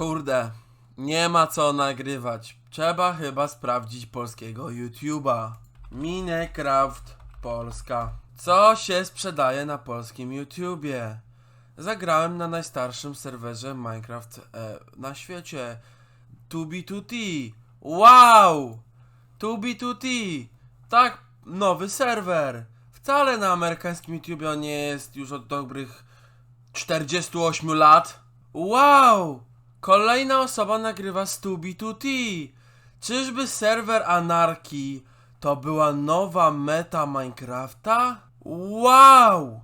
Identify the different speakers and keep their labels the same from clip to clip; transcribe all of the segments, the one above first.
Speaker 1: Kurde, nie ma co nagrywać. Trzeba chyba sprawdzić polskiego YouTube'a. Minecraft Polska. Co się sprzedaje na polskim YouTubie? Zagrałem na najstarszym serwerze Minecraft e, na świecie. 2B2T. Wow! 2B2T. Tak, nowy serwer. Wcale na amerykańskim YouTubie on nie jest już od dobrych 48 lat. Wow! Kolejna osoba nagrywa z 2B2T. Czyżby serwer anarchii to była nowa meta Minecrafta? Wow!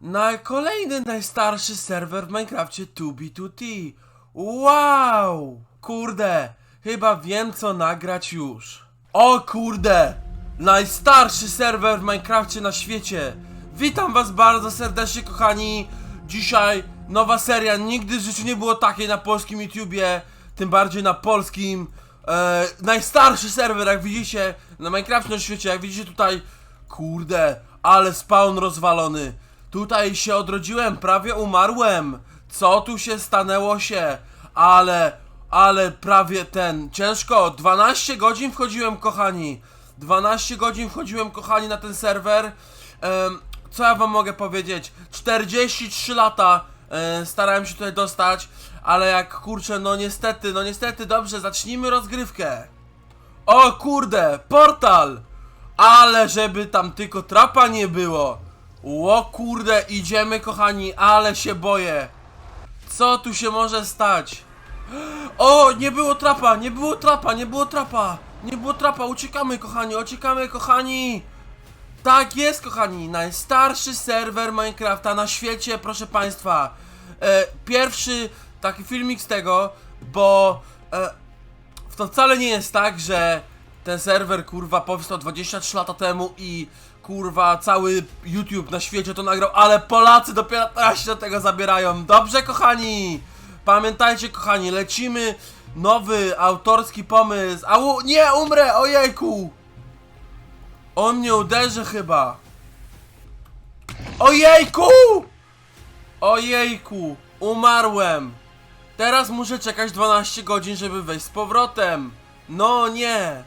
Speaker 1: Na kolejny najstarszy serwer w Minecrafcie 2B2T. Wow! Kurde, chyba wiem co nagrać już. O kurde! Najstarszy serwer w Minecrafcie na świecie. Witam was bardzo serdecznie kochani. Dzisiaj nowa seria. Nigdy w życiu nie było takiej na polskim YouTubie. Tym bardziej na polskim. E, najstarszy serwer, jak widzicie, na Minecrafcie na świecie, jak widzicie tutaj. Kurde, ale spawn rozwalony. Tutaj się odrodziłem, prawie umarłem. Co tu się stanęło się? Ale, ale prawie ten, ciężko. 12 godzin wchodziłem, kochani. 12 godzin wchodziłem, kochani, na ten serwer. Em, co ja wam mogę powiedzieć? 43 lata e, starałem się tutaj dostać, ale jak kurczę, no niestety, no niestety, dobrze, zacznijmy rozgrywkę. O kurde, portal! Ale żeby tam tylko trapa nie było. O kurde, idziemy kochani, ale się boję. Co tu się może stać? O, nie było trapa, nie było trapa, nie było trapa. Nie było trapa, uciekamy kochani, uciekamy kochani. Tak jest, kochani, najstarszy serwer Minecrafta na świecie, proszę państwa. E, pierwszy taki filmik z tego, bo e, to wcale nie jest tak, że ten serwer kurwa powstał 23 lata temu i kurwa cały YouTube na świecie to nagrał, ale Polacy dopiero teraz się do tego zabierają. Dobrze, kochani? Pamiętajcie, kochani, lecimy nowy autorski pomysł. Au, nie, umrę, ojejku! On mnie uderzy chyba. Ojejku! Ojejku, umarłem. Teraz muszę czekać 12 godzin, żeby wejść z powrotem. No nie.